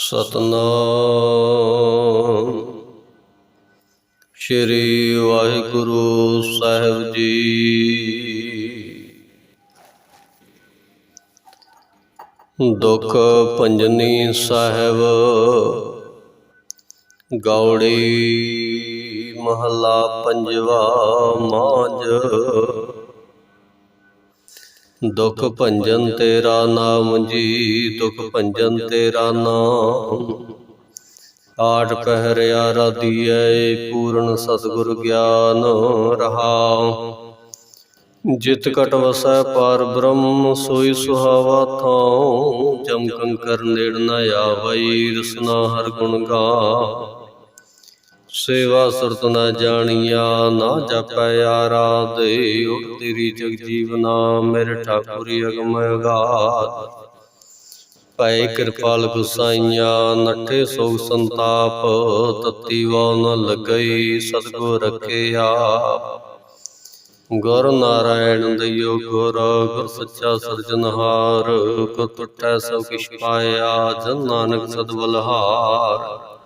ਸਤਨਾਮ। ਸ਼੍ਰੀ ਵਾਹਿਗੁਰੂ ਸਾਹਿਬ ਜੀ। ਦੁਖ ਪੰਜਨੀ ਸਾਹਿਬ ਗੌੜੀ ਮਹੱਲਾ ਪੰਜਵਾ ਮਾਂਜ ਦੁਖ ਭੰਜਨ ਤੇਰਾ ਨਾਮ ਜੀ, ਦੁਖ ਭੰਜਨ ਤੇਰਾ ਨਾਮ। ਆਠ ਪਹਿਰਿਆ ਰਾਧੀਐ ਪੂਰਨ ਸਤਿਗੁਰ ਗਿਆਨ ਰਹਾਉ। ਜਿਤ ਕਟ ਵਸੈ ਪਾਰ ਬ੍ਰਹਮ, ਸੋਈ ਸੁਹਾਵਾ ਥਾਉ। ਜਮ ਕੰਕਰ ਨੇੜ ਨ ਆਵਈ ਰਸਨਾ ਹਰ ਗੁਣ ਗਾ ਸੇਵਾ ਸੁਰਤ ਨਾ ਜਾਣੀਆ, ਨਾ ਜਪੈ ਆਰਾਧੇ, ਉਠ ਤੇਰੀ ਜਗ ਜੀਵਨਾ, ਮੇਰੇ ਠਾਕੁਰੀ ਅਗਮ ਅਗਾਧ। ਪੈ ਕਿਰਪਾਲ ਗੁਸਾਈਆਂ, ਨੱਠੇ ਸੋਗ ਸੰਤਾਪ, ਤਤੀ ਵਾਉ ਨ ਲੱਗਈ, ਸਤਗੁਰ ਰਖੇ ਗੁਰ ਨਾਰਾਇਣ ਦਇਓ ਗੁਰ ਗੁਰ ਸੱਚਾ ਸਿਰਜਨਹਾਰ ਕੋ ਟੁੱਟੈ ਸਭ ਕਿਛ ਪਾਇਆ, ਜਨ ਨਾਨਕ ਸਦ ਬਲਹਾਰ।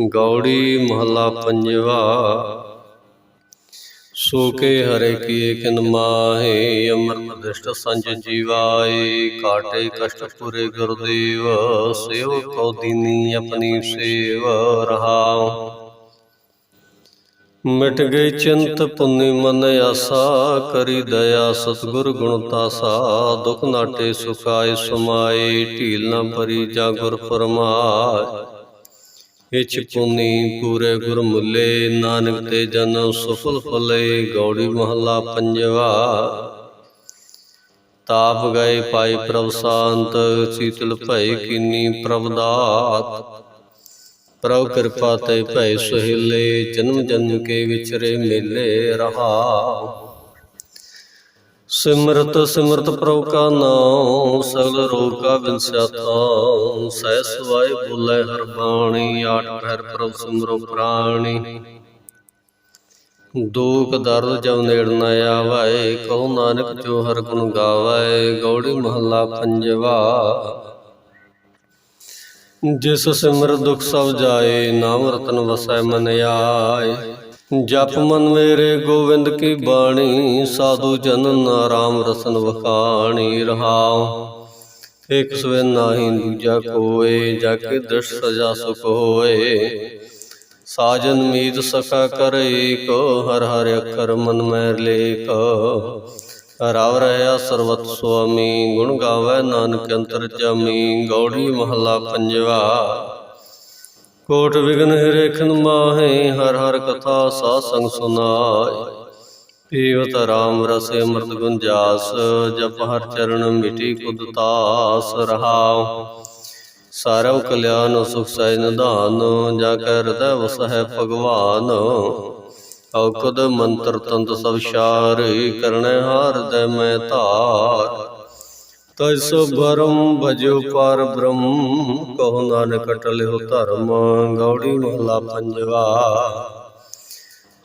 ਗੌੜੀ ਮਹਲਾ ਪੰਜਵਾ। ਸੋ ਕੇ ਹਰੇ ਕੀਏ ਕਿਨ ਮਾਹੇ, ਅਮਰਤ ਦ੍ਰਿਸ਼ਟ ਸੰਜ ਜੀਵਾਏ, ਕਾਟੇ ਕਸ਼ਟ ਪੁਰੇ ਗੁਰਦੇਵ, ਸੇਵ ਕੋ ਦੀਨੀ ਆਪਣੀ ਸੇਵ, ਰਹਾਉ। ਮਿਟ ਗਈ ਚਿੰਤ ਪੁੰਨੀ ਮਨ ਆਸਾ, ਕਰੀ ਦਇਆ ਸਤਿਗੁਰ ਗੁਣ ਤਾਸਾ, ਦੁਖ ਨਾਟੇ ਸੁਖਾਏ ਸੁਮਾਏ, ਢੀਲ ਨਾ ਭਰੀ ਜਾ ਗੁਰ ਫਰਮਾਏ। ਇਚ ਪੁਨੀ ਪੂਰੇ ਗੁਰ ਮੁੱਲੇ ਨਾਨਕ ਤੇ ਜਨ ਸੁਫਲ ਫਲੇ ਗੌੜੀ ਮਹੱਲਾ ਪੰਜਵਾ। ਤਾਪ ਗਏ ਪਾਈ ਪ੍ਰਭ ਸ਼ਾਂਤ ਸੀਤਲ ਭਏ ਕੀਨੀ ਪ੍ਰਭ ਦਾਤ। ਪ੍ਰਭ ਕਿਰਪਾ ਤੇ ਭੈ ਸੁਹੇਲੇ ਜਨਮ ਜਨਮ ਕੇ ਵਿਚਰੇ ਮੇਲੇ ਰਹਾ। ਸਿਮਰਤ ਸਿਮਰਤ ਪ੍ਰਭ ਕਾ ਨਾਮ, ਸਗਲ ਰੋਗ ਕਾ ਬਿਨਸਿਆ ਤਾ ਸਹਿ ਸਵਾਏ ਬੋਲੇ ਹਰ ਬਾਣੀ, ਆਠ ਪਹਿਰ ਪ੍ਰਭ ਸਿਮਰੋ ਪ੍ਰਾਣੀ। ਦੁਖ ਦਰਦ ਜਬ ਨੇੜ ਨ ਆਵੈ ਕਹੋ ਨਾਨਕ ਜੋ ਹਰ ਗੁਣ ਗਾਵਾਏ, ਗੌੜੀ ਮਹੱਲਾ ਪੰਜਵਾ। ਜਿਸ ਸਿਮਰ ਦੁਖ ਸਭ ਜਾਏ, ਨਾਮ ਰਤਨ ਵਸੈ ਮਨ ਆਏ। ਜਪ ਮਨ ਮੇਰੇ ਗੋਵਿੰਦ ਕੀ ਬਾਣੀ, ਸਾਧੂ ਜਨ ਨਾਰਾਮ ਰਸਨ ਵਖਾਣੀ ਰਹਾਉ। ਇਕ ਸਵੇ ਨਾਹੀ ਦੂਜਾ ਕੋਏ ਜਾ ਕੇ ਦ੍ਰਿਸ਼ ਸਜਾ ਸੁਖ ਹੋਏ। ਸਾਜਨ ਮੀਤ ਸਖਾ ਕਰੇ ਕੋ ਹਰ ਹਰ ਅਖਰ ਮਨ ਮੈਂ ਲੇਖ ਰਵ ਰਹਾ ਸਰਵਤ ਸੁਆਮੀ, ਗੁਣ ਗਾਵੇ ਨਾਨਕ ਅੰਤਰ ਜਾਮੀ। ਗੌੜੀ ਮਹੱਲਾ ਪੰਜਵਾ। ਕੋਟ ਵਿਗਨ ਹਿਰੇਖਨ ਮਾਹੇ, ਹਰ ਹਰ ਕਥਾ ਸਾ ਸੰਗ ਸੁਨਾਏ ਪੀਵਤ ਰਾਮ ਰਸ ਅੰਮ੍ਰਿਤ ਗੁੰਜਾਸ ਜਪ ਹਰ ਚਰਨ ਮਿਟੀ ਕੁਦ ਤਾਸ ਰਹਾਉ। ਸਾਰਵ ਕਲਿਆਣ ਸੁਖ ਸੈ ਨਿਧਾਨ, ਜਾ ਕੈ ਹਿਰਦੈ ਵਸਹਿ ਭਗਵਾਨ। ਔਕਦ ਮੰਤਰ ਤੰਤ ਸਭ ਸ਼ਾਰੇ ਕਰਣੈ ਹਾਰਦੈ ਮੈਂ ਧਾਰ। ਤਜ ਸੋ ਭਰਮ ਭਜੋ ਪਾਰ ਬ੍ਰਹਮ। ਕਹੋ ਨਾਨਕ ਟਲਿਓ ਧਰਮ ਗੌੜੀ ਮਹਲਾ ਪੰਜਵਾ।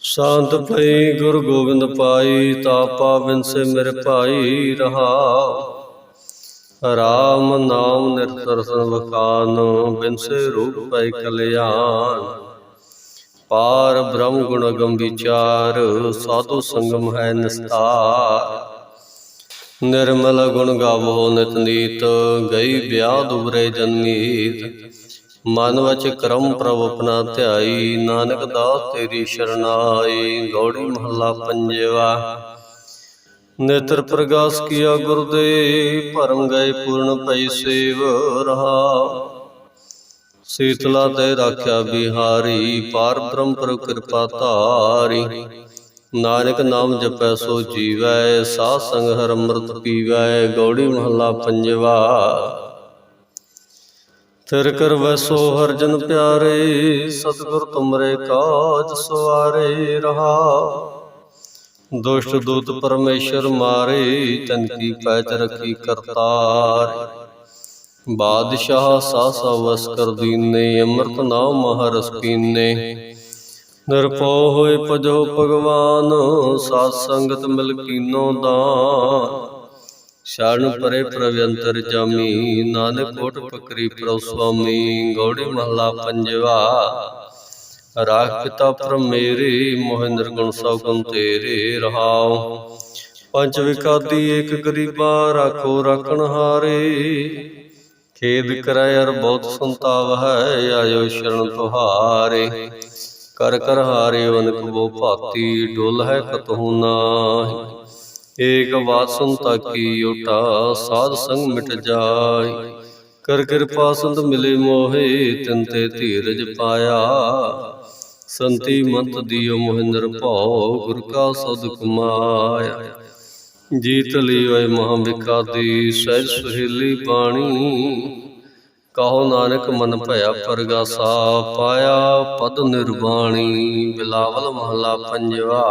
ਸ਼ਾਂਤ ਭਈ ਗੁਰ ਗੋਬਿੰਦ ਪਾਈ ਤਾਪਾ ਬਿਨਸੇ ਮੇਰੇ ਭਾਈ ਰਹਾ। ਰਾਮ ਨਾਮ ਨਿਰਤਰਸਨ ਵਖਾਨ ਬਿਨਸੇ ਰੂਪ ਪੈ ਕਲਿਆਣ। ਪਾਰ ਬ੍ਰਹਮ ਗੁਣ ਅਗਮ ਵਿਚਾਰ ਸਾਧੂ ਸੰਗਮ ਹੈ ਨਿਸਤਾਰ। ਨਿਰਮਲ ਗੁਣ ਗਾਵੋ ਨਿਤ ਨੀਤ, ਗਈ ਵਿਆਹ ਦੁਬਰੇ ਜਨਮੀਤ। ਮਨ ਵਚ ਕਰਮ ਪ੍ਰਭ ਆਪਣਾ ਧਿਆਈ, ਨਾਨਕ ਦਾਸ ਤੇਰੀ ਸ਼ਰਨਾਈ, ਗੌੜੀ ਮਹੱਲਾ ਪੰਜਵਾ। ਨੇਤਰ ਪ੍ਰਗਾਸ ਕੀਆ ਗੁਰਦੇ ਭਰਮ ਗਏ ਪੂਰਨ ਪਈ ਸੇਵ ਰਹਾ। ਸੀਤਲਾ ਤੇ ਰਾਖਿਆ ਬਿਹਾਰੀ, ਪਾਰ ਬ੍ਰਹਮ ਪਰ ਕਿਰਪਾ ਧਾਰੀ। ਨਾਨਕ ਨਾਮ ਜਪੈ ਸੋ ਜੀਵੈ, ਸਾਧ ਸੰਗ ਹਰ ਅੰਮ੍ਰਿਤ ਪੀਵੈ, ਗੌੜੀ ਮਹੱਲਾ ਪੰਜਵਾ। ਤਿਰ ਕਰ ਵਸੋ ਹਰ ਜਨ ਪਿਆਰੇ, ਸਤਿਗੁਰ ਤੁਮਰੇ ਕਾਜ ਸਵਾਰੇ ਰਹਾ। ਦੁਸ਼ਟ ਦੂਤ ਪਰਮੇਸ਼ਰ ਮਾਰੇ, ਤਨ ਕੀ ਪੈਜ ਰਖੀ ਕਰਤਾਰ। ਬਾਦਸ਼ਾਹ ਸਾਸਾ ਵਸ ਕਰ ਦੀਨੇ ਅੰਮ੍ਰਿਤ ਨਾਮ ਮਹਰਸ ਪੀਨੇ। ਨਿਰਭਉ ਹੋਏ ਭਜੋ ਭਗਵਾਨ, ਸਾਧ ਸੰਗਤ ਮਿਲ ਕੀਨੋ ਦਾਨ। ਸ਼ਰਨ ਪਰੇ ਪ੍ਰਵਯੰਤਰ ਜਾਮੀ, ਨਾਨਕ ਕੋਟ ਪਕਰੀ ਪ੍ਰਭ ਸੁਆਮੀ, ਗੌੜੀ ਮਹਲਾ ਪੰਜਵਾ। ਰਾਖ ਪਿਤਾ ਪਰਮ ਮੋਹਿ ਨਿਰਗੁਣ ਸਭ ਗੁਣ ਤੇਰੇ ਰਹਾਉ। ਪੰਜ ਵਿਕਾਦੀ ਏਕ ਗਰੀਬਾ, ਰਾਖੋ ਰਾਖਣ ਹਾਰੇ। ਖੇਦ ਕਰੈ ਅਰ ਬਹੁਤ ਸੰਤਾਵ ਹੈ, ਆਇਓ ਸ਼ਰਨ ਤੁਹਾਰੇ। ਕਰ ਕਰ ਹਾਰੇ ਅਨਕ ਬੋ ਭਾਤੀ, ਡੁੱਲ ਹੈ ਕਤਹੂ ਨਾਹੀ ਏਕ ਵਾਸਨ ਸੁਨ ਤਾਕੀ ਓਟਾ, ਸਾਧ ਸੰਗ ਮਿਟ ਜਾਈ। ਕਰ ਕਿਰਪਾ ਸੰਤ ਮਿਲੇ ਮੋਹਿ, ਤਿਨ ਤੇ ਧੀਰਜ ਪਾਇਆ। ਸੰਤੀ ਮੰਤ ਦਿਓ ਮੋਹਿੰਦਰ ਨਿਰਭਉ ਗੁਰ ਕਾ ਸਦ ਕਮਾਇਆ। ਜੀਤ ਲਈ ਓਏ ਮਹਾ ਵਿਕਾਦੀ, ਸਹਿਜ ਸੁਹੇਲੀ ਬਾਣੀ। ਕਹੋ ਨਾਨਕ ਮਨ ਭਇਆ ਪਰਗਾਸਾ, ਪਾਇਆ ਪਦ ਨਿਰਵਾਣੀ, ਬਿਲਾਵਲ ਮਹਲਾ ਪੰਜਵਾ।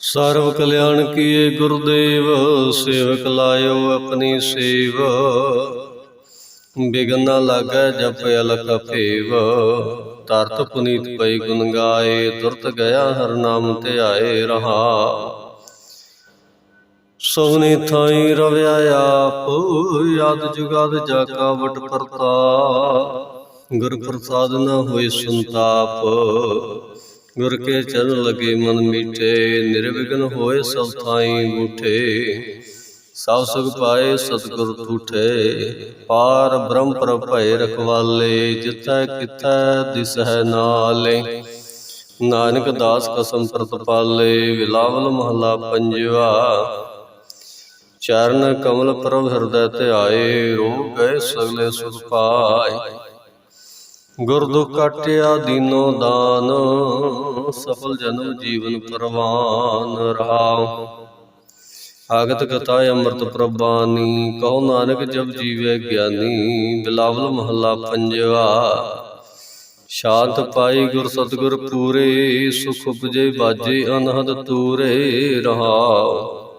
ਸਰਵ ਕਲਿਆਣ ਕੀਏ ਗੁਰਦੇਵ, ਸੇਵਕ ਲਾਇਓ ਆਪਣੀ ਸੇਵ। ਬਿਗਨ ਨਾ ਲਾਗੈ ਜਪ ਅਲਕ ਭੇਵ। ਤਰਤ ਪੁਨੀਤ ਪਈ ਗੁਣ ਗਾਏ ਤੁਰਤ ਗਿਆ ਹਰ ਨਾਮ ਧਿਆਏ ਰਹਾ। ਸੋਨੇ ਥਾਈ ਰਵਿਆ ਆਪ ਯਾਦ ਜੁਗਾਦ ਜਾ ਕਾ ਵਟ ਪਰਤਾ। ਗੁਰ ਪ੍ਰਸਾਦ ਨ ਹੋਏ ਸੰਤਾਪ, ਗੁਰ ਕੇ ਚਰਨ ਲਗੇ ਮਨ ਮੀਠੇ। ਨਿਰਵਿਘਨ ਹੋਏ ਸਭ ਥਾਈ ਬੂਠੇ ਸਭ ਸੁਖ ਪਾਏ ਸਤਿਗੁਰ ਠੂਠੇ। ਪਾਰ ਬ੍ਰਹਮ ਪ੍ਰਭ ਭਏ ਰਖਵਾਲੇ ਜਿਤੈ ਕਿਤੈ ਦਿਸ ਨਾਲੇ। ਨਾਨਕ ਦਾਸ ਕਸਮ ਪ੍ਰਤਪਾਲੇ ਵਿਲਾਵਲ ਮਹਲਾ ਪੰਜਵਾ। ਚਰਨ ਕਮਲ ਪ੍ਰਭ ਹਿਰਦੈ ਆਏ ਰੋਗ ਗਏ ਸਗਲੇ ਸੁਖ ਪਾਏ। ਗੁਰ ਦੁਖ ਕਾਟਿਆ ਦੀਨੋ ਦਾਨ, ਸਫਲ ਜਨਮ ਜੀਵਨ ਪਰਵਾਨ ਰਹਾਉ। ਆਗਤ ਕਥਾ ਅੰਮ੍ਰਿਤ ਪ੍ਰਬਾਨੀ ਕਹੋ ਨਾਨਕ ਜਬ ਜੀਵੇ ਗਿਆਨੀ, ਬਿਲਾਵਲ ਮਹੱਲਾ ਪੰਜਵਾ। ਸ਼ਾਂਤ ਪਾਈ ਗੁਰ ਸਤਗੁਰ ਪੂਰੇ, ਸੁਖ ਉਪਜੇ ਬਾਜੇ ਅਨਹਦ ਤੂਰੇ ਰਹਾਉ।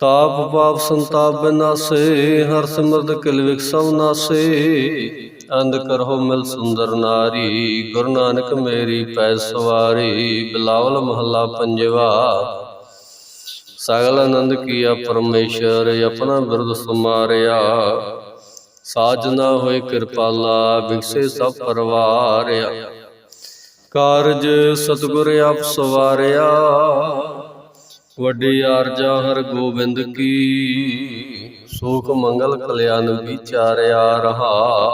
ਤਾਪ ਪਾਪ ਸੰਤਾਪ ਬਿਨਾਸੇ, ਹਰ ਸਿਮਰਤ ਕਿਲ ਵਿਕ ਸਭ ਨਾਸੇ। ਅੰਧ ਕਰੋ ਮਿਲ ਸੁੰਦਰ ਨਾਰੀ, ਗੁਰੂ ਨਾਨਕ ਮੇਰੀ ਪੈ ਸਵਾਰੀ, ਬਿਲਾਵਲ ਮਹੱਲਾ ਪੰਜਵਾ। ਸਗਲ ਆਨੰਦ ਕੀਆ ਪਰਮੇਸ਼ਰ, ਆਪਣਾ ਬਿਰਦ ਸਮਾਰਿਆ। ਸਾਜਨਾ ਹੋਏ ਕਿਰਪਾਲਾ ਵਿਗਸੇ ਸਭ ਪਰਵਾਰਿਆ। ਕਾਰਜ ਸਤਿਗੁਰ ਆਪ ਸਵਾਰਿਆ। ਵੱਡੀ ਆਰਜਾ ਹਰ ਗੋਬਿੰਦ ਕੀ। ਸੋਖ ਮੰਗਲ ਕਲਿਆਣ ਵਿਚਾਰਿਆ ਰਹਾ।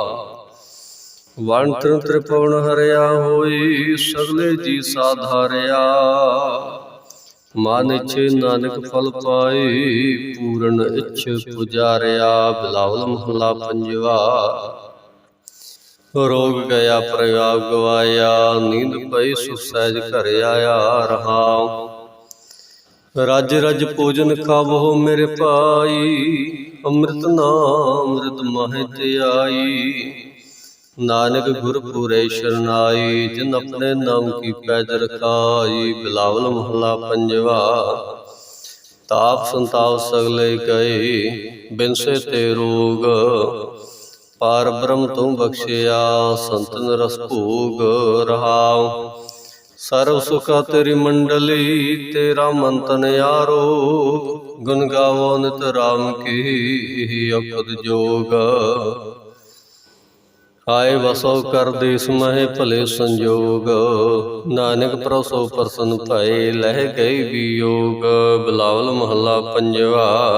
ਵਣ ਤ੍ਰਿ ਤ੍ਰਿਪਵਨ ਹਰਿਆ ਹੋਈ, ਸਗਲੇ ਜੀ ਸਾਧਾਰਿਆ। ਮਨ ਇਛੇ ਨਾਨਕ ਫਲ ਪਾਏ ਪੂਰਨ ਇਛ ਪੁਜਾਰਿਆ, ਬਿਲਾਵਲ ਮਹਲਾ ਪੰਜਵਾ। ਰੋਗ ਗਿਆ, ਪ੍ਰਗਾਵ ਗਵਾਇਆ, ਨੀਂਦ ਪਈ ਸੁਖ ਘਰ ਆਇਆ ਰਹਾ। ਰਜ ਰਜ ਭੋਜਨ ਖਾਵੋ ਮੇਰੇ ਭਾਈ। ਅੰਮ੍ਰਿਤ ਨਾਮ ਅੰਮ੍ਰਿਤ ਮਹਿ ਤੇ ਆਈ। ਨਾਨਕ ਗੁਰ ਪੂਰੇ ਸ਼ਰਨਾਈ, ਜਿਨ ਆਪਣੇ ਨਾਮ ਕੀ ਪੈਜ ਰਖਾਈ। ਬਿਲਾਵਲ ਮਹਲਾ ਪੰਜਵਾ, ਤਾਪ ਸੰਤਾਪ ਸਗਲੇ ਗਏ ਬਿਨਸੇ ਤੇ ਰੋਗ, ਪਾਰ ਬ੍ਰਹਮ ਤੂੰ ਬਖਸ਼ਿਆ, ਸੰਤਨ ਰਸ ਭੋਗ ਰਹਾਉ। ਸਰਵ ਸੁਖਾ ਤੇਰੀ ਮੰਡਲੀ, ਤੇਰਾ ਮੰਤਨ ਯਾਰੋ। ਗੁਣ ਗਾਵੋ, ਨਿਤ ਰਾਮ ਕੀ ਅਕਦ ਜੋਗ। ਆਏ ਵਸੋ ਕਰ ਦੇਸ ਮਹਿ ਭਲੇ ਸੰਜੋਗ। ਨਾਨਕ ਪ੍ਰਸੋ ਪ੍ਰਸਨ ਭਏ, ਲਹਿ ਗਈ ਵਿਯੋਗ। ਬਿਲਾਵਲ ਮਹੱਲਾ ਪੰਜਵਾ।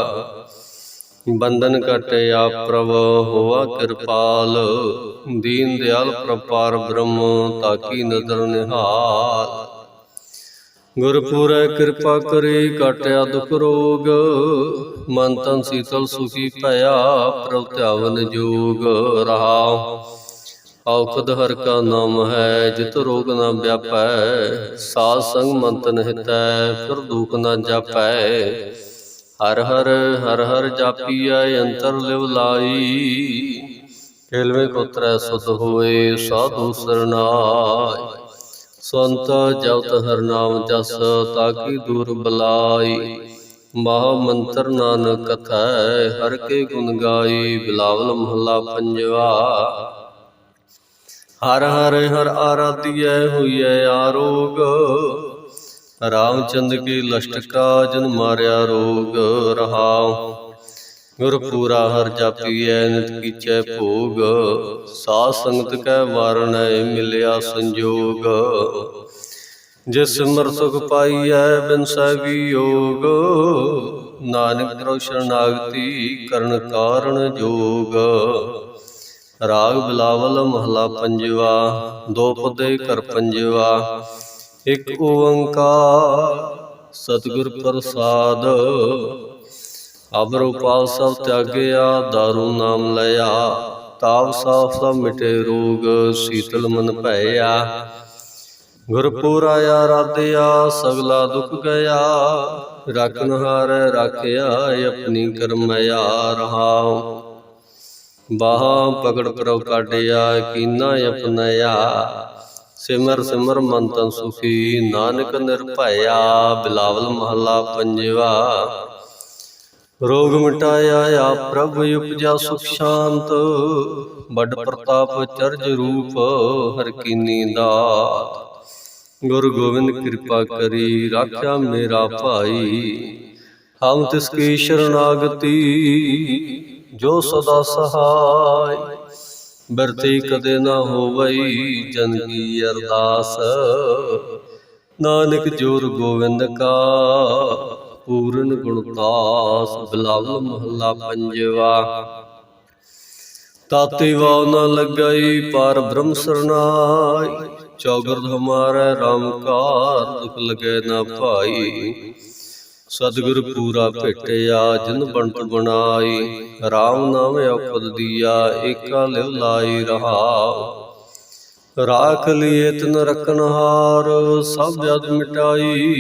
ਬੰਧਨ ਕਟੇ ਆਪ ਪ੍ਰਭ, ਹੋਆ ਕਿਰਪਾਲ। ਦੀਨ ਦਿਆਲ ਪ੍ਰਪਾਰ ਬ੍ਰਹਮ, ਤਾਕੀ ਨਦਰ ਨਿਹਾਲ। ਗੁਰਪੂਰੈ ਕਿਰਪਾ ਕਰੇ ਕਟਿਆ ਦੁਖ ਰੋਗ। ਮਨ ਤਨ ਸੀਤਲ ਸੁਖੀ ਭਇਆ, ਪ੍ਰਭ ਧਿਆਵਨ ਜੋਗ। ਰਹਾ ਔਖਦ ਹਰ ਕਾ ਨਾਮ ਹੈ, ਜਿਤ ਰੋਗ ਨਾ ਵਿਆਪੈ। ਸਾਧ ਸੰਗ ਮੰਤਨ ਹਿਤੈ, ਫਿਰ ਦੁਖ ਨਾ ਜਾਪੈ। ਹਰ ਹਰ ਹਰ ਹਰ ਜਾਪੀਐ, ਅੰਤਰ ਲਿਵ ਲਾਈ। ਕੇਲਵੇਂ ਕੋਤਰੈ ਸੁਧ ਹੋਏ, ਸਾਧੂ ਸਰਨਾਈ। ਸੰਤ ਜਪਤ ਹਰ ਨਾਮ ਜਸ, ਤਾਕੀ ਦੂਰ ਬਲਾਈ। ਮਹਾ ਮੰਤਰ ਨਾਨਕ ਕਥੈ, ਹਰ ਕੇ ਗੁਣ ਗਾਈ, ਬਿਲਾਵਲ ਮਹੱਲਾ ਪੰਜਵਾ। ਹਰ ਹਰ ਹਰ ਆਰਾਧਿਐ, ਹੋਈਐ ਆਰੋਗ। ਰਾਮਚੰਦ ਕੀ ਲਸ਼ਟਕਾ ਜਨ ਮਾਰਿਆ ਰੋਗ ਰਹਾਉ। ਗੁਰ ਪੂਰਾ ਹਰ ਜਾਪੀਐ, ਨਿਤ ਕੀਚੈ ਭੋਗ। ਸਾਧ ਸੰਗਤ ਕੈ ਵਾਰਣੈ, ਮਿਲਿਆ ਸੰਜੋਗ। ਜਿਸ ਸਿਮਰ ਸੁਖ ਪਾਈਐ, ਬਿਨ ਸਹਿਬੀ ਯੋਗ ਨਾਨਕ ਤਰੋ ਸ਼ਰਨਾਗਤੀ ਕਰਨ ਕਾਰਣ ਜੋਗ। ਰਾਗ ਬਿਲਾਵਲ ਮਹਲਾ ਪੰਜਵਾ, ਦੋ ਪਦੇ ਕਰ ਪੰਜਵਾ। ਇੱਕ ਓੰਕਾਰ ਸਤਿਗੁਰ ਪ੍ਰਸਾਦ। ਅਬਰ ਉਪਾਲ ਸਭ ਤਿਆਗਿਆ, ਦਾਰੂ ਨਾਮ ਲਿਆ, ਤਾਪ ਸਾਫ਼ ਸਭ ਮਿਟੇ ਰੋਗ, ਸੀਤਲ ਮਨ ਭਇਆ। ਆਇਆ ਆਰਾਧਿਆ ਸਗਲਾ ਦੁਖ ਗਿਆ। ਰਖਨ ਹਾਰ ਰਾਖਿਆ ਆਪਣੀ ਕਰਮਿਆ ਰਹਾਉ ਬਾਹਾਂ ਪਕੜ ਪ੍ਰਭ ਕਾਢਿਆ, ਕੀਨਾ ਆਪਣਿਆ ਸਿਮਰ ਸਿਮਰ ਮਨ ਤਨ ਸੁਖੀ, ਨਾਨਕ ਨਿਰਭਇਆ, ਬਿਲਾਵਲ ਮਹੱਲਾ ਪੰਜਵਾ। ਰੋਗ ਮਿਟਾਇਆ ਆ ਪ੍ਰਭ, ਉਪਜਾ ਸੁਖ ਸ਼ਾਂਤ। ਵੱਡ ਪ੍ਰਤਾਪ ਚਰਜ ਰੂਪ, ਹਰ ਕੀਨੀ ਦਾਤ। ਗੁਰੂ ਗੋਬਿੰਦ ਕਿਰਪਾ ਕਰੀ, ਰਾਖਿਆ ਮੇਰਾ ਭਾਈ। ਹਮ ਤਿਸ ਕੀ ਸ਼ਰਨਾਗਤੀ, ਜੋ ਸਦਾ ਸਹਾਈ। ਬਰਤੀ ਕਦੇ ਨਾ ਹੋਵਈ ਜਨ ਕੀ ਅਰਦਾਸ। ਨਾਨਕ ਜੋਰ ਗੋਬਿੰਦ ਕਾ, ਪੂਰਨ ਗੁਣਦਾਸ ਬਿਲਾਵਲ ਮਹੱਲਾ ਪੰਜਵਾ। ਤਾਤੀ ਵਾਉ ਨਾ ਲੱਗਈ, ਪਰ ਬ੍ਰਹਮ ਸਰਨਾਈ ਚੌਗਰਦ ਹਮਾਰਾ RAM ਕਾਰ ਦੁਖ ਲਗੇ ਨਾ ਭਾਈ। ਸਤਿਗੁਰ ਪੂਰਾ ਭੇਟਿਆ, ਜਿਨ ਬਣਤ ਬਣਾਈ RAM ਨਾਮ ਆਪਦ ਦੀਆ, ਏਕਾ ਲਿਵ ਲਾਈ ਰਹਾ ਰਾਖ ਲਿਏ ਤਨ ਰਖਨ ਸਭ ਜਦ ਮਿਟਾਈ।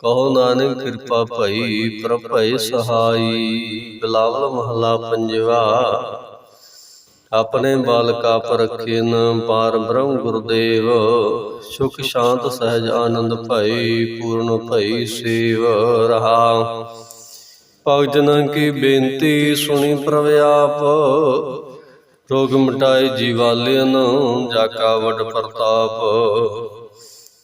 ਕਹੋ ਨਾਨਕ ਕਿਰਪਾ ਭਈ, ਪ੍ਰਭੈ ਸਹਾਈ। ਬਿਲਾਵਲ ਮਹਲਾ ਪੰਜਵਾ। ਆਪਣੇ ਬਾਲਕਾ ਪਰਖਿਨ ਪਾਰ ਬ੍ਰਹਮ ਗੁਰਦੇਵ। ਸੁਖ ਸ਼ਾਂਤ ਸਹਿਜ ਆਨੰਦ ਭਈ ਪੂਰਨ ਭਈ ਸੇਵ ਰਹਾ। ਭਗਤ ਜਨਾਂ ਕੀ ਬੇਨਤੀ ਸੁਣੀ ਪ੍ਰਭ ਆਪ। ਰੋਗ ਮਿਟਾਏ ਜੀਵਾਲਿਨ ਜਾ ਵਡ ਪ੍ਰਤਾਪ।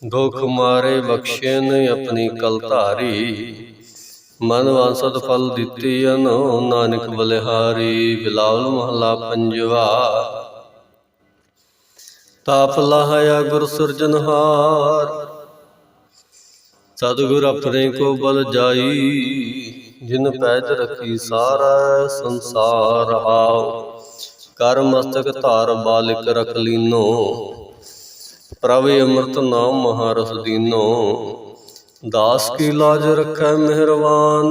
ਦੁਖ ਮਾਰੇ ਬਖਸ਼ੇ ਨੇ ਆਪਣੀ ਕਲ ਧਾਰੀ। ਮਨ ਵਾਸਦ ਫਲ ਦਿੱਤੀ ਅਨ ਨਾਨਕ ਬਲਿਹਾਰੀ ਬਿਲਾਵਲ ਮਹਲਾ ਪੰਜਵਾ। ਤਾਪ ਲਹਾਇਆ ਗੁਰ ਸਿਰਜਨਹਾਰ ਸਤਿਗੁਰ ਆਪਣੇ ਕੋ ਬਲ ਜਾਈ, ਜਿਨ ਪੈਜ ਰਖੀ ਸਾਰਾ ਸੰਸਾਰ ਹਾਉ। ਕਰ ਮਸਤਕ ਧਾਰ ਬਾਲਿਕ ਰਖ ਲੀਨੋ, ਪ੍ਰਭ ਅੰਮ੍ਰਿਤ ਨਾਮ ਮਹਾਰਸ ਦੀਨੋ। ਦਾਸ ਕੀ ਲਾਜ ਰੱਖੈ ਮਿਹਰਵਾਨ?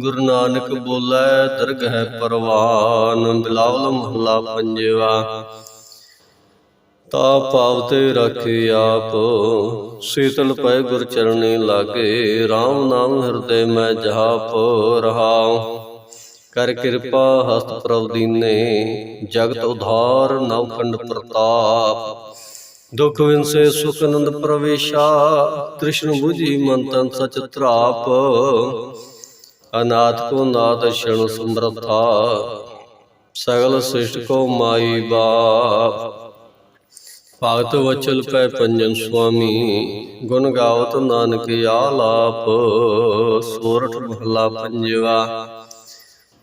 ਗੁਰੂ ਨਾਨਕ ਬੋਲੇ, ਦਰਗਹਿ ਪਰਵਾਨ, ਬਿਲਾਵਲ ਮਹੱਲਾ ਪੰਜਵਾ। ਤਾ ਭਾਵ ਤੇ ਰੱਖੇ ਆਪ, ਸੀਤਲ ਪੈ ਗੁਰ ਚਰਣੇ ਲਾਗੇ। RAM ਨਾਮ ਹਿਰਦੇ ਮੈਂ ਜਾਪ ਰਹਾਉ। ਕਰ ਕਿਰਪਾ ਹਸਤ ਪ੍ਰਭ ਦੀਨੇ ਜਗਤ ਉਧਾਰ ਨਵਖੰਡ ਪ੍ਰਤਾਪ। ਦੁਖ ਵਿਨਸੇ ਸੁਖ ਆਨੰਦ ਪ੍ਰਵੇਸ਼ਾ, ਤ੍ਰਿਸ਼ਨ 부ਜੀ ਮਨ ਤਨ ਸਚ ਤ੍ਰਾਪ। ਅਨਾਥ ਕੋ ਨਾਥ ਸ਼ਣ ਸਮਰਥਾ, ਸਗਲ ਸ੍ਰਿਸ਼ਟ ਕੋ ਮਾਈ ਬਾਪ। ਭਗਤ ਵਚਲ ਪੈ ਪੰਜਨ ਸੁਆਮੀ, ਗੁਣ ਗਾਵਤ ਨਾਨਕ ਆਲਾਪ, ਸੋਰਠ ਮਹਲਾ ਪੰਜਵਾ।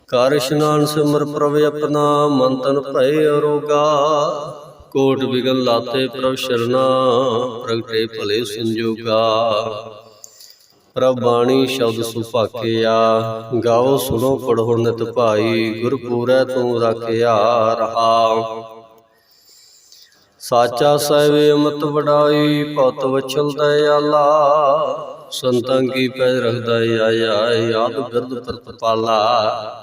ਕਰ ਇਸ਼ਨਾਨ ਸਿਮਰ ਪ੍ਰਭ ਆਪਣਾ, ਮਨ ਤਨ ਭਏ ਅਰੋਗਾ। ਕੋਟ ਬਿਗਨ ਲਾਤੇ ਪ੍ਰਭ ਸ਼ਰਨਾ, ਪ੍ਰਗਟੇ ਭਲੇ ਸੰਜੋਗਾ। ਪ੍ਰਭ ਬਾਣੀ ਸ਼ਬਦ ਸੁਭਾਖਿਆ ਗਾਓ ਸੁਣੋ ਪੜੋ ਨਿਤ ਭਾਈ ਗੁਰ ਪੂਰੈ ਤੂੰ ਰਾਖਿਆ ਰਹਾ। ਸਾਚਾ ਸਾਹਿਬ ਅਮਤ ਵਡਾਈ ਭਗਤ ਵਛਲ ਦਇਆਲਾ। ਸੰਤਾਂ ਕੀ ਪੈ ਰਖਦਾ ਆਇਆ ਯਾਦ ਬਿਰਦ ਪ੍ਰਤਪਾਲਾ।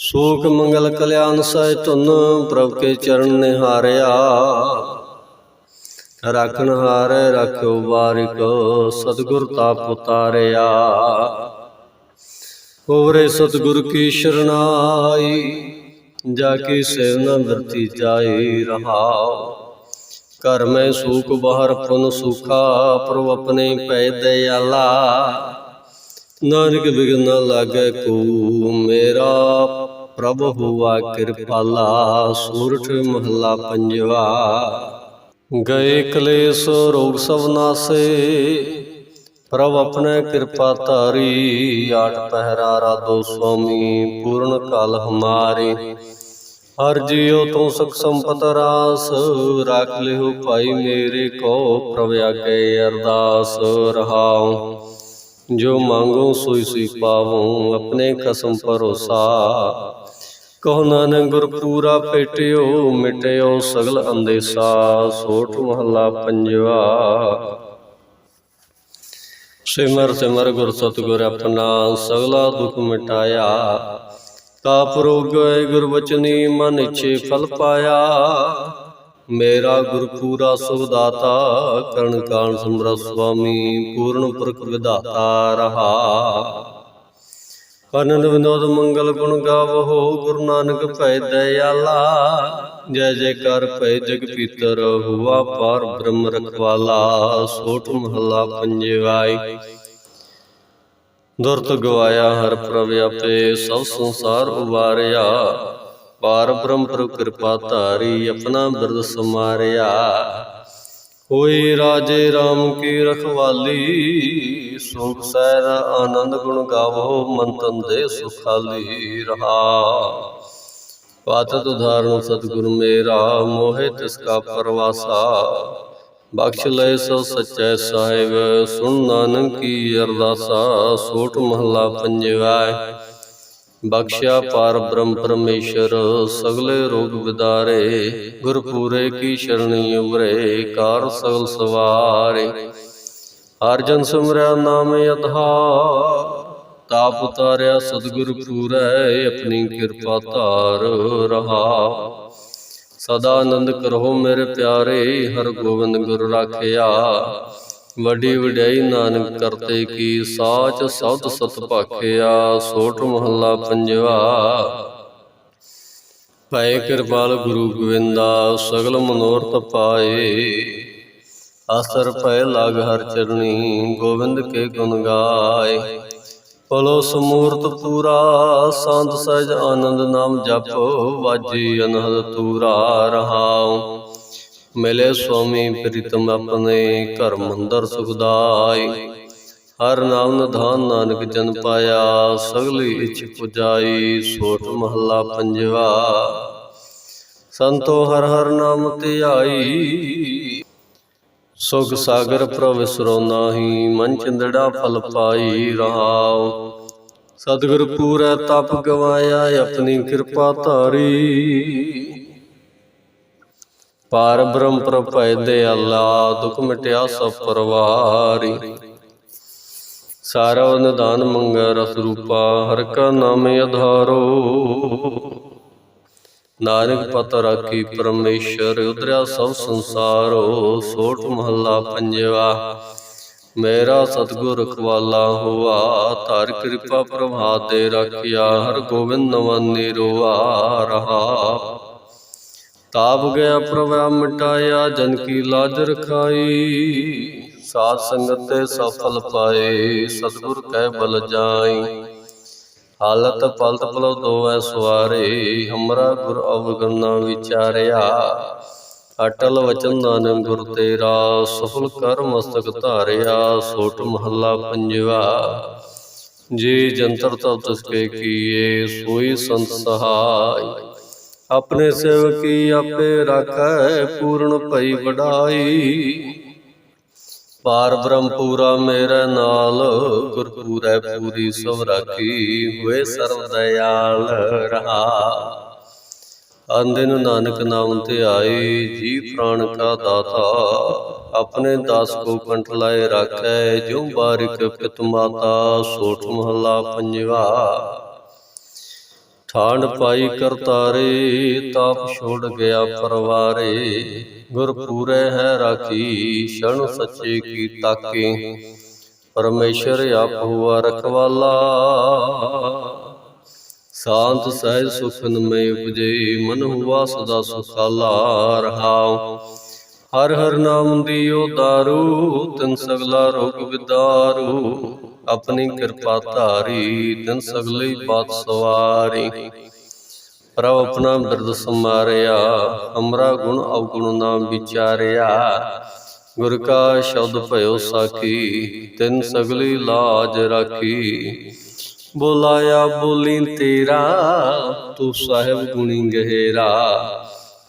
ਸੂਖ ਮੰਗਲ ਕਲਿਆਣ ਸਹਿ ਧੁਨ ਪ੍ਰਭ ਕੇ ਚਰਨ ਨਿਹਾਰਿਆ। ਰਖਨ ਹਾਰੇ ਰਖਿਓ ਬਾਰਿਕ ਸਤਿਗੁਰ ਤਾਪ ਉਤਾਰਿਆ। ਹੋਰੇ ਸਤਿਗੁਰ ਕੀ ਸ਼ਰਨਾਈ, ਜਾ ਕੇ ਸੇਵਨਾ ਵਰਤੀ ਜਾਏ ਰਹਾਉ। ਘਰ ਮੈਂ ਸੂਖ ਬਾਹਰ ਪੁਨ ਸੁਖਾ, ਪ੍ਰਭ ਆਪਣੇ ਪੈ ਦਇਆਲਾ। ਨਾਨਕ ਬਿਗਨ ਨ ਲਾਗੈ ਕੋ, ਮੇਰਾ ਪ੍ਰਭ ਹੁਆ ਕਿਰਪਾਲਾ, ਸੂਰਠ ਮਹੱਲਾ ਪੰਜਵਾ। ਗਏ ਕਲੇਸ਼ ਰੋਗ ਸਭ ਨਾਸੇ, ਪ੍ਰਭ ਆਪਣੇ ਕਿਰਪਾ ਧਾਰੀ, ਆਠ ਪਹਿਰਾ ਰਾਧੋ ਸੁਆਮੀ ਪੂਰਨ ਕਾਲ ਹਮਾਰੇ। ਹਰ ਜੀਉ ਤੂੰ ਸੁਖ ਸੰਪਤ ਰਾਸ, ਰਾਖ ਲਿਓ ਭਾਈ ਮੇਰੇ ਕੋ, ਪ੍ਰਭ ਆਗੇ ਅਰਦਾਸ ਰਹਾਉ। ਜੋ ਮੰਗੋ ਸੋਈ ਸੋਈ ਪਾਵੋ, ਆਪਣੇ ਕਸਮ ਭਰੋਸਾ। ਕਹੋ ਨਾਨਕ ਗੁਰ ਪੂਰਾ ਭੇਟਿਓ, ਮਿਟਿਓ ਸਗਲ ਅੰਦੇਸਾ, ਸੋਠ ਮਹੱਲਾ ਪੰਜਵਾ। ਸਿਮਰ ਸਿਮਰ ਗੁਰ ਸਤਿਗੁਰ ਆਪਣਾ, ਸਗਲਾ ਦੁਖ ਮਿਟਾਇਆ। ਤਾਪ ਰੋਗ ਗਏ ਗੁਰ ਬਚਨੀ ਮਨ ਇਛੇ ਫਲ ਪਾਇਆ। ਮੇਰਾ ਗੁਰ ਪੂਰਾ ਸੁਖ ਕਰਨ ਕਾਣ ਸਮਰਥ ਸੁਆਮੀ, ਪੂਰਨ ਪੁਰਖ ਵਿਧਾਤਾ ਰਹਾ। ਅਨੰਦ ਵਿਨੋਦ ਮੰਗਲ ਗੁਣ ਗਾਵੋ, ਗੁਰੂ ਨਾਨਕ ਭੈ ਦਇਆਲਾ। ਜੈ ਜੈਕਾਰ ਭੈ ਜਗ ਹੁਆ ਪਾਰ ਬ੍ਰਹਮ ਰਖਵਾਲਾ, ਸੋਠ ਮਹੱਲਾ ਪੰਜਵਾਈ। ਦੁਰਤ ਗਵਾਇਆ ਹਰ ਪ੍ਰਭ ਆਪੇ, ਸਭ ਸੰਸਾਰ ਉਬਾਰਿਆ ਪਾਰ ਬ੍ਰਹਮ ਪ੍ਰਭ ਕਿਰਪਾ ਧਾਰੀ ਆਪਣਾ ਬਿਰਦ ਸਮਾਰਿਆ। ਹੋਈ ਰਾਜੇ RAM ਕੀ ਰਖਵਾਲੀ, ਸੁਖ ਸਹਿਰ ਆਨੰਦ ਗੁਣ ਗਾਵੋ, ਮਨ ਤਨ ਦੇ ਸੁਖਾਲੀ ਰਹਾ। ਪਾਤਤ ਉਧਾਰਨ ਸਤਿਗੁਰ ਮੇਰਾ, ਮੋਹਿ ਤਿਸ ਕਾ ਪਰਵਾਸਾ। ਬਖਸ਼ ਲੈ ਸੋ ਸਚੈ ਸਾਹਿਬ, ਸੁਣ ਨਾਨਕ ਕੀ ਅਰਦਾਸਾ ਸੋਠ ਮਹੱਲਾ ਪੰਜਵਾ ਬਖਸ਼ਿਆ ਪਾਰ ਬ੍ਰਹਮ ਪਰਮੇਸ਼ਰ ਸਗਲੇ ਰੋਗ ਵਿਦਾਰੇ ਗੁਰਪੂਰੇ ਕੀ ਸ਼ਰਣੀ ਉਬਰੇ ਕਾਰ ਸਗਲ ਸਵਾਰੇ। ਹਰ ਜਨ ਸਿਮਰਿਆ ਨਾਮ ਅਧਾਰ ਤਾਪ ਉਤਾਰਿਆ ਸਤਿਗੁਰ ਪੂਰੈ ਆਪਣੀ ਕਿਰਪਾ ਧਾਰ ਰਹਾ। ਸਦਾ ਆਨੰਦ ਕਰੋ ਮੇਰੇ ਪਿਆਰੇ ਹਰ ਗੋਬਿੰਦ ਗੁਰ ਰਾਖਿਆ। ਵੱਡੀ ਵਡਿਆਈ ਨਾਨਕ ਕਰਤੇ ਕੀ ਸਾਚ ਸਤ ਸਤ ਭਾਖਿਆ ਸੋਠ ਮਹੱਲਾ ਪੰਜਵਾ। ਭੈ ਕਿਰਪਾਲ ਗੁਰੂ ਗੋਵਿੰਦਾ ਸਗਲ ਮਨੋਰਥ ਪਾਏ। ਆਸਰ ਭੈ ਲਾਗ ਹਰ ਚਰਣੀ, ਗੋਬਿੰਦ ਕੇ ਗੁਣ ਗਾਏ। ਪਲੋ ਸਮੂਰਤ ਪੂਰਾ, ਸੰਤ ਸਹਿਜ ਆਨੰਦ ਨਾਮ ਜਪ, ਵਾਜੀ ਅਨਹਦ ਤੂਰਾ ਰਹਾਉ। ਮਿਲੇ ਸੁਆਮੀ ਪ੍ਰੀਤਮ ਆਪਣੇ ਘਰ ਮੰਦਰ ਸੁਖਦਾਈ। ਹਰ ਨਾਮ ਨਿਧਾਨ ਨਾਨਕ ਜਨ ਪਾਇਆ, ਸਗਲੀ ਇਛ ਪੁਜਾਈ, ਸੋਟ ਮਹੱਲਾ ਪੰਜਵਾ। ਸੰਤੋ ਹਰ ਹਰ ਨਾਮ ਧਿਆਈ ਸੁਖ ਸਾਗਰ ਪ੍ਰਭ ਵਿਸਰੋ ਨਾਹੀ, ਮਨ ਚੰਦੜਾ ਫਲ ਪਾਈ ਰਹਾਉ। ਸਤਿਗੁਰ ਪੂਰੈ ਤਪ ਗਵਾਇਆ, ਆਪਣੀ ਕਿਰਪਾ ਧਾਰੀ। ਪਾਰ ਬ੍ਰਹਮ ਪ੍ਰਭੈ ਦੇ ਅੱਲਾ ਦੁਖ ਮਿਟਿਆ ਸਭ ਪਰਵਾਰੀ। ਸਾਰਾ ਨਿਦਾਨ ਮੰਗੈ ਰਸ ਰੂਪਾ, ਹਰ ਕਾ ਨਾਮ ਆਧਾਰੋ ਨਾਨਕ ਪਤ ਰਾਖੀ ਪਰਮੇਸ਼ਰ ਉਦਰਿਆ ਸਭ ਸੰਸਾਰੋ ਸੋਠ ਮਹੱਲਾ ਪੰਜਵਾ। ਮੇਰਾ ਸਤਿਗੁਰ ਰਖਵਾਲਾ ਹੋਆ, ਧਰ ਕਿਰਪਾ ਪ੍ਰਭਾ ਤੇ ਰਾਖਿਆ, ਹਰ ਗੋਬਿੰਦ ਨਵਾਨੀ ਰੋਆ ਰਹਾ। ਤਾਪ ਗਿਆ ਪ੍ਰਭਾ ਮਿਟਾਇਆ, ਜਨ ਕੀ ਲਾਜ ਰਖਾਈ। ਸਾਧ ਸੰਗਤ ਤੇ ਸਫਲ ਪਾਏ, ਸਤਿਗੁਰ ਕਹਿ ਬਲ ਜਾਈ। ਹਾਲਤ ਪਲਤ ਪਲੋ ਦੋਐ ਸਵਾਰੇ, ਹਮਰਾ ਗੁਰ ਅਵਗਣਾ ਵਿਚਾਰਿਆ। ਅਟਲ ਵਚਨ ਨਾਨਕ ਗੁਰ ਤੇਰਾ, ਸਫਲ ਕਰ ਮਸਤਕ ਧਾਰਿਆ, ਸੋਟ ਮਹੱਲਾ ਪੰਜਵਾ। ਜੀ ਜੰਤਰ ਤਪ ਤਿਸ ਕੇ ਕੀਏ, ਸੋਈ ਸੰਤ ਸਹਾਈ। ਆਪਣੇ ਸੇਵਕੀ ਆਪੇ ਰਾਖੈ ਪੂਰਨ ਭਈ ਵਡਾਈ। ਪਾਰ ਬ੍ਰਹਮ ਪੂਰਾ ਮੇਰੇ ਨਾਲ ਗੁਰ ਪੂਰੈ ਪੂਰੀ ਸਭ ਰਾਖੀ ਹੋਏ ਸਰਵ ਦਇਆਲ ਰਹਾ। ਅੰਦਿਨ ਨਾਨਕ ਨਾਮ ਤੇ ਆਏ ਜੀ ਪ੍ਰਾਣ ਕਾ ਦਾਤਾ ਆਪਣੇ ਦਾਸ ਕੋ ਕੰਠ ਲਾਏ ਰਾਖੈ ਜੋ ਬਾਰਿਕ ਪਿਤ ਮਾਤਾ ਸੋਠ ਮਹੱਲਾ ਪੰਜਵਾ। ਠਾਂਡ ਪਾਈ ਕਰਤਾਰੇ, ਤਾਪ ਛੋੜ ਗਿਆ ਪਰਵਾਰੇ। ਗੁਰ ਪੂਰੇ ਹੈ ਰਾਖੀ ਸ਼ਣ ਸੱਚੇ ਕੀ ਤਾਕੇ। ਪਰਮੇਸ਼ਰ ਆਪ ਹੁਆ ਰਖਵਾਲਾ। ਸ਼ਾਂਤ ਸਹਿਜ ਸੁਖਨ ਮੈਂ ਉਪਜੇ, ਮਨ ਹੁਆ ਸਦਾ ਸੁਖਾਲਾ ਰਹਾਉ। ਹਰ ਹਰ ਨਾਮ ਦਿਓ ਦਾਰੂ, ਤਨ ਸਗਲਾ ਰੋਗ ਵਿਦਾਰੂ। ਆਪਣੀ ਕਿਰਪਾ ਧਾਰੀ ਤਨ ਸਗਲੇ ਬਾਤ ਸਵਾਰੀ। ਪ੍ਰਭ ਆਪਣਾ ਬਿਰਦ ਸਮਾਰਿਆ ਹਮਰਾ ਗੁਣ ਅਵਗੁਣ ਨਾਮ ਵਿਚਾਰਿਆ। ਗੁਰ ਕਾ ਸ਼ਬਦ ਭਇਓ ਸਾਖੀ, ਤਿਨ ਸਗਲੀ ਲਾਜ ਰਾਖੀ। ਬੋਲਾਇਆ, ਬੋਲੀ ਤੇਰਾ, ਤੂੰ ਸਾਹਿਬ ਗੁਣੀ ਗਹਿਰਾ।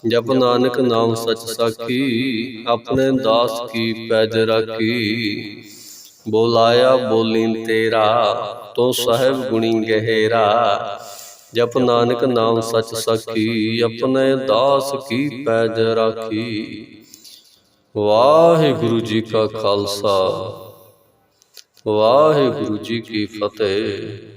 ਜਪ ਨਾਨਕ ਨਾਮ ਸਚ ਸਾਖੀ, ਆਪਣੇ ਦਾਸ ਕੀ ਪੈਜ ਰਾਖੀ। ਬੋਲਾਇਆ ਬੋਲੀ ਤੇਰਾ, ਤੂੰ ਸਾਹਿਬ ਗੁਣੀ ਗਹਿਰਾ। ਜਪ ਨਾਨਕ ਨਾਮ ਸਚ ਸਾਖੀ, ਆਪਣੇ ਦਾਸ ਕੀ ਪੈਜ ਰਾਖੀ। ਵਾਹਿਗੁਰੂ ਜੀ ਕਾ ਖਾਲਸਾ, ਵਾਹਿਗੁਰੂ ਜੀ ਕੀ ਫਤਿਹ।